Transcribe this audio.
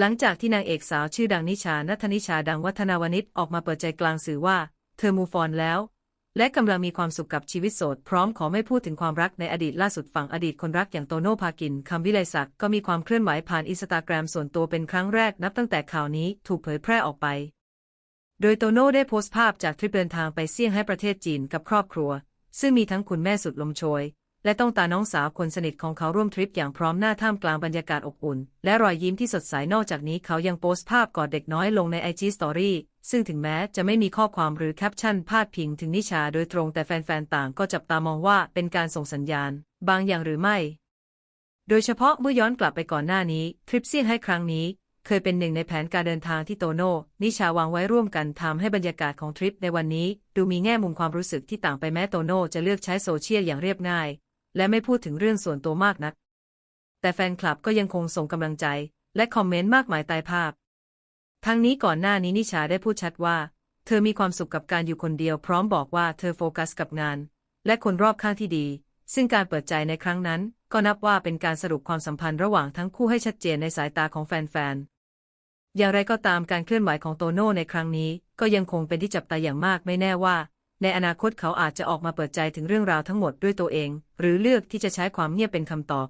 หลังจากที่นางเอกสาวชื่อดังนิชานัทนิชาดังวัฒนาวนิชออกมาเปิดใจกลางสื่อว่า เธอมูฟอนแล้ว และกำลังมีความสุขกับชีวิตโสด พร้อมขอไม่พูดถึงความรักในอดีตล่าสุดฝั่งอดีตคนรักอย่างโตโน่พากินคำวิไลศักดิ์ก็มีความเคลื่อนไหวผ่านอินสตาแกรมส่วนตัวเป็นครั้งแรกนับตั้งแต่ข่าวนี้ถูกเผยแพร่ออกไป โดยโตโน่ได้โพสต์ภาพจากทริปเดินทางไปเซี่ยงไฮ้ประเทศจีนกับครอบครัว ซึ่งมีทั้งคุณแม่สุดลมโชย และต้องตาน้องสาวคนสนิทของเขาร่วมทริปอย่างพร้อมหน้าท่ามกลางบรรยากาศอบอุ่น และรอยยิ้มที่สดใสนอกจากนี้เขายังโพสต์ภาพกอดเด็กน้อยลงในไอจีสตอรี่ซึ่งถึงแม้จะไม่มีข้อความหรือแคปชั่นพาดพิงถึงนิชาโดยตรงแต่แฟนๆต่างก็จับตามองว่าเป็นการส่งสัญญาณ บางอย่างหรือไม่ โดยเฉพาะเมื่อย้อนกลับไปก่อนหน้านี้ทริปเซี่ยงไฮ้ครั้งนี้เคยเป็นหนึ่งในแผนการเดินทางที่โตโน่ นิชาวางไว้ร่วมกันทำให้บรรยากาศของทริปในวันนี้ ดูมีแง่มุมความรู้สึกที่ต่างไปแม้โตโน่จะเลือกใช้โซเชียลอย่างเรียบง่าย และไม่พูดถึงเรื่องส่วนตัวมากนัก แต่แฟนคลับก็ยังคงส่งกำลังใจ และคอมเมนต์มากมายใต้ภาพ ทั้งนี้ก่อนหน้านี้นิชาได้พูดชัดว่า เธอมีความสุขกับการอยู่คนเดียวพร้อมบอกว่าเธอโฟกัสกับงาน และคนรอบข้างที่ดี ซึ่งการเปิดใจในครั้งนั้น ก็นับว่าเป็นการสรุปความสัมพันธ์ระหว่างทั้งคู่ให้ชัดเจนในสายตาของแฟนๆอย่างไรก็ตามการเคลื่อนไหวของโตโน่ในครั้งนี้ ก็ยังคงเป็นที่จับตาอย่างมากไม่แน่ว่า ในอนาคตเขาอาจจะออกมาเปิดใจถึงเรื่องราวทั้งหมดด้วยตัวเอง หรือเลือกที่จะใช้ความเงียบเป็นคำตอบ